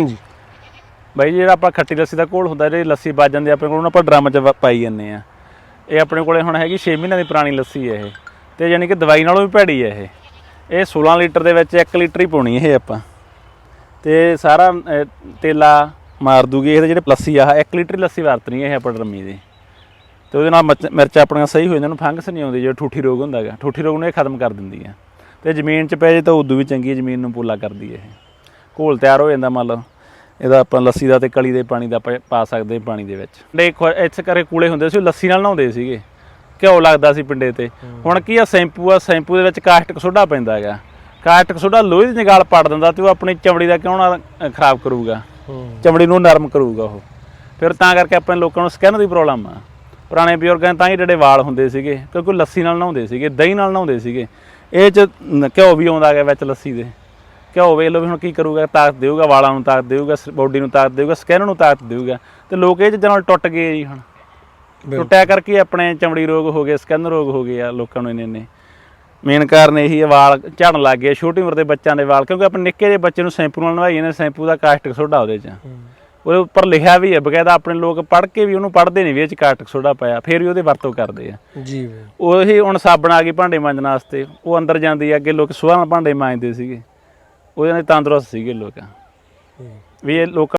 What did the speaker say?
ਹਾਂਜੀ। ਬਾਈ ਜੀ ਜਿਹੜਾ ਆਪਾਂ ਖੱਟੀ ਲੱਸੀ ਦਾ ਘੋਲ ਹੁੰਦਾ ਜਿਹੜੀ ਲੱਸੀ ਵੱਜ ਜਾਂਦੀ ਆਪਣੇ ਕੋਲ ਉਹਨੂੰ ਆਪਾਂ ਡਰਮ 'ਚ ਵ- ਪਾਈ ਜਾਂਦੇ ਆ। ਇਹ ਆਪਣੇ ਕੋਲੇ ਹੁਣ ਹੈਗੀ 6 ਮਹੀਨਿਆਂ ਦੀ ਪੁਰਾਣੀ ਲੱਸੀ ਹੈ ਇਹ। ਤੇ ਯਾਨੀ ਕਿ ਦਵਾਈ ਨਾਲੋਂ ਵੀ ਭੈੜੀ ਹੈ ਇਹ। ਇਹ 16 ਲੀਟਰ ਦੇ ਵਿੱਚ 1 ਲੀਟਰ ਹੀ ਪਾਉਣੀ ਇਹ ਆਪਾਂ। ਤੇ ਸਾਰਾ ਅਹ, ਤੇਲਾ ਮਾਰ ਦੂਗੀ ਇਹਦੇ ਜਿਹੜੇ ਲੱਸੀ ਆ 1 ਲੀਟਰ ਹੀ ਲੱਸੀ ਵਰਤਣੀ ਇਹ ਆਪਾਂ ਡਰਮੀ ਦੀ। ਤੇ ਉਹਦੇ ਨਾਲ ਮਰਚ- ਮਿਰਚਾਂ ਆਪਣੀਆਂ ਸਹੀ ਹੋ ਜਾਂਦੀਆਂ ਉਹਨੂੰ ਫੰਗਸ ਨਹੀਂ ਆਉਂਦੀ ਜਿਹੜਾ ਠੂਠੀ ਰੋਗ ਹੁੰਦਾ ਹੈਗਾ ਠੂਠੀ ਰੋਗ ਨੂੰ ਇਹ ਖਤਮ ਕਰ ਦਿੰਦੀ ਹੈ ਤੇ ਜ਼ਮੀਨ 'ਚ ਪੈ ਜੇ ਤਾਂ ਉਦੋਂ ਵੀ ਚੰਗੀ ਹੈ, ਜ਼ਮੀਨ ਨੂੰ ਪੋਲਾ ਕਰਦੀ ਹੈ ਇਹ। ਘੋਲ ਤਿਆਰ ਹੋ ਜਾਂਦਾ ਮੰਨ ਲਓ। ਇਹਦਾ ਆਪਾਂ ਲੱਸੀ ਦਾ ਤੇ ਕਲੀ ਦੇ ਪਾਣੀ ਦਾ ਆਪਾਂ ਪਾ ਸਕਦੇ ਪਾਣੀ ਦੇ ਵਿੱਚ। ਡੇ ਇੱਥੇ ਕਰੇ ਕੂਲੇ ਹੁੰਦੇ ਸੀ ਉਹ ਲੱਸੀ ਨਾਲ ਨਹਾਉਂਦੇ ਸੀਗੇ। ਘਿਓ ਲੱਗਦਾ ਸੀ ਪਿੰਡੇ ਤੇ। ਹੁਣ ਕੀ ਆ ਸ਼ੈਂਪੂ ਆ ਸ਼ੈਂਪੂ ਦੇ ਵਿੱਚ ਕਾਸਟਿਕ ਸੋਡਾ ਪੈਂਦਾ ਹੈਗਾ। ਕਾਸਟਿਕ ਸੋਡਾ ਲੋਹੇ ਦੀ ਨਿਗਾਲ ਪੜ ਦਿੰਦਾ ਤੇ ਉਹ ਆਪਣੀ ਚਮੜੀ ਦਾ ਕਿਉਂ ਨਾ ਖਰਾਬ ਕਰੂਗਾ। ਚਮੜੀ ਨੂੰ ਨਰਮ ਕਰੂਗਾ ਉਹ। ਫਿਰ ਤਾਂ ਕਰਕੇ ਆਪਣੇ ਲੋਕਾਂ ਨੂੰ ਸਕਿਨ ਦੀ ਪ੍ਰੋਬਲਮ ਆ। ਪੁਰਾਣੇ ਬਜ਼ੁਰਗਾਂ ਤਾਂ ਹੀ ਜਿਹੜੇ ਵਾਲ ਹੁੰਦੇ ਸੀਗੇ ਕਿਉਂਕਿ ਉਹ ਲੱਸੀ ਨਾਲ ਨਹਾਉਂਦੇ ਸੀਗੇ ਦਹੀਂ ਨਾਲ ਨਹਾਉਂਦੇ ਸੀਗੇ। ਇਹ ਚ ਘਿਓ ਵੀ ਆਉਂਦਾ ਗਿਆ ਵਿੱਚ ਲੱਸੀ ਦੇ। ਘਿਓ ਵੇਖ ਲਓ ਵੀ ਹੁਣ ਕੀ ਕਰੂਗਾ? ਤਾਕਤ ਦੇਊਗਾ ਵਾਲਾਂ ਨੂੰ ਤਾਕਤ ਦੇਊਗਾ ਬੋਡੀ ਨੂੰ ਤਾਕਤ ਦੇਊਗਾ ਸਕਿਨ ਨੂੰ ਤਾਕਤ ਦੇਊਗਾ। ਤੇ ਲੋਕ ਇਹ ਚੀਜ਼ਾਂ ਨਾਲ ਟੁੱਟ ਗਏ ਜੀ ਹੁਣ। ਟੁੱਟਿਆ ਕਰਕੇ ਆਪਣੇ ਚਮੜੀ ਰੋਗ ਹੋ ਗਏ ਸਕਿਨ ਰੋਗ ਹੋ ਗਏ ਆ ਲੋਕਾਂ ਨੂੰ ਇੰਨੇ ਇੰਨੇ ਮੇਨ ਕਾਰਨ ਇਹੀ ਹੈ ਵਾਲ ਝੜਨ ਲੱਗ ਗਏ ਛੋਟੀ ਉਮਰ ਦੇ ਬੱਚਿਆਂ ਦੇ ਵਾਲ ਕਿਉਂਕਿ ਆਪਣੇ ਨਿੱਕੇ ਜਿਹੇ ਬੱਚੇ ਨੂੰ ਸ਼ੈਂਪੂ ਨਾਲ ਨਵਾਈਏ ਨੇ ਸ਼ੈਂਪੂ ਦਾ ਕਾਸਟਿਕ ਸੋਡਾ ਉਹਦੇ 'ਚ। ਉਹਦੇ ਉੱਪਰ ਲਿਖਿਆ ਵੀ ਹੈ ਬਕਾਇਦਾ ਆਪਣੇ ਲੋਕ ਪੜ੍ਹ ਕੇ ਵੀ ਉਹਨੂੰ ਪੜ੍ਹਦੇ ਨਹੀਂ ਵੀ ਇਹ 'ਚ ਕਾਸਟਿਕ ਸੋਡਾ ਪਾਇਆ ਫਿਰ ਵੀ ਉਹਦੇ ਵਰਤੋਂ ਕਰਦੇ ਆ। ਜੀ ਉਹੀ ਹੁਣ ਸਾਬਣ ਆ ਗਈ ਭਾਂਡੇ ਮਾਂਜਣ ਵਾਸਤੇ ਉਹ ਅੰਦਰ ਜਾਂਦੀ ਆ ਅੱਗੇ ਲੋਕ ਨਾਲ ਭਾਂਡੇ ਮਾਂਜਦੇ ਸੀਗੇ। ਉਹਦੇ ਨਾਲ ਤੰਦਰੁਸਤ ਸੀਗੇ ਲੋਕ। ਵੀ ਇਹ ਲੋਕ